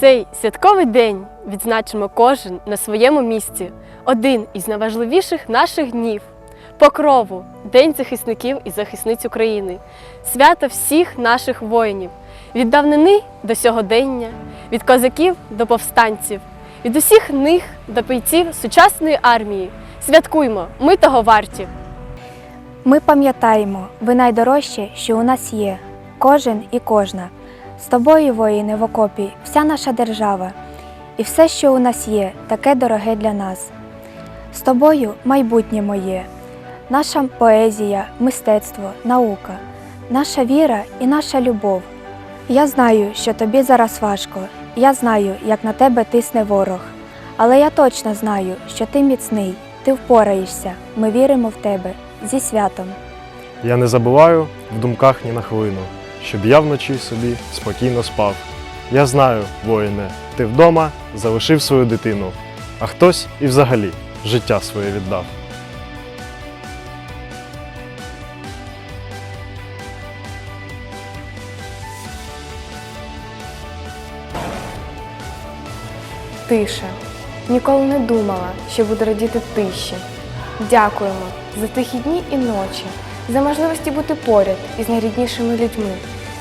Цей святковий день відзначимо кожен на своєму місці. Один із найважливіших наших днів покрову День захисників і захисниць України, свято всіх наших воїнів, від давнини до сьогодення, від козаків до повстанців, від усіх них до бійців сучасної армії. Святкуймо, ми того варті. Ми пам'ятаємо, ви найдорожче, що у нас є, кожен і кожна. З тобою, воїни, в окопі, вся наша держава, і все, що у нас є, таке дороге для нас. З тобою майбутнє моє, наша поезія, мистецтво, наука, наша віра і наша любов. Я знаю, що тобі зараз важко, я знаю, як на тебе тисне ворог. Але я точно знаю, що ти міцний, ти впораєшся, ми віримо в тебе зі святом. Я не забуваю в думках ні на хвилину, щоб я вночі собі спокійно спав. Я знаю, воїне, ти вдома залишив свою дитину, а хтось і взагалі життя своє віддав. Тиша. Ніколи не думала, що буду радіти тиші. Дякуємо за тихі дні і ночі, за можливості бути поряд із найріднішими людьми,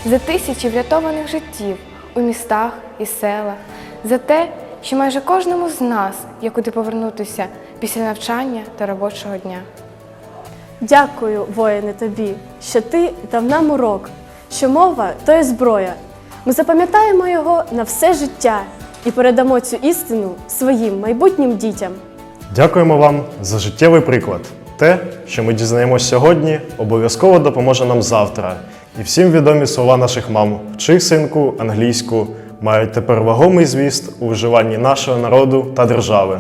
за тисячі врятованих життів у містах і селах, за те, що майже кожному з нас є куди повернутися після навчання та робочого дня. Дякую, воїне, тобі, що ти дав нам урок, що мова то є зброя. Ми запам'ятаємо його на все життя і передамо цю істину своїм майбутнім дітям. Дякуємо вам за життєвий приклад. Те, що ми дізнаємось сьогодні, обов'язково допоможе нам завтра. І всім відомі слова наших мам «Вчи, синку, англійську мають тепер вагомий звіст у виживанні нашого народу та держави.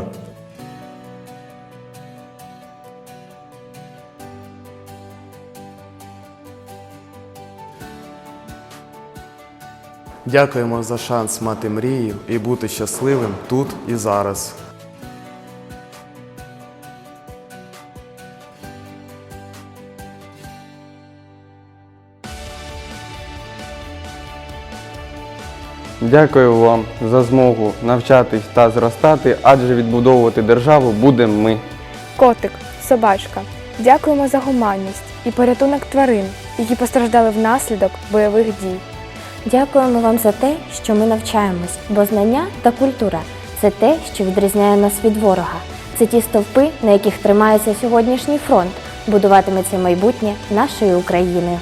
Дякуємо за шанс мати мрію і бути щасливим тут і зараз. Дякую вам за змогу навчатись та зростати, адже відбудовувати державу будемо ми. Котик, собачка, дякуємо за гуманність і порятунок тварин, які постраждали внаслідок бойових дій. Дякуємо вам за те, що ми навчаємось, бо знання та культура це те, що відрізняє нас від ворога. Це ті стовпи, на яких тримається сьогоднішній фронт, будуватиметься майбутнє нашої України.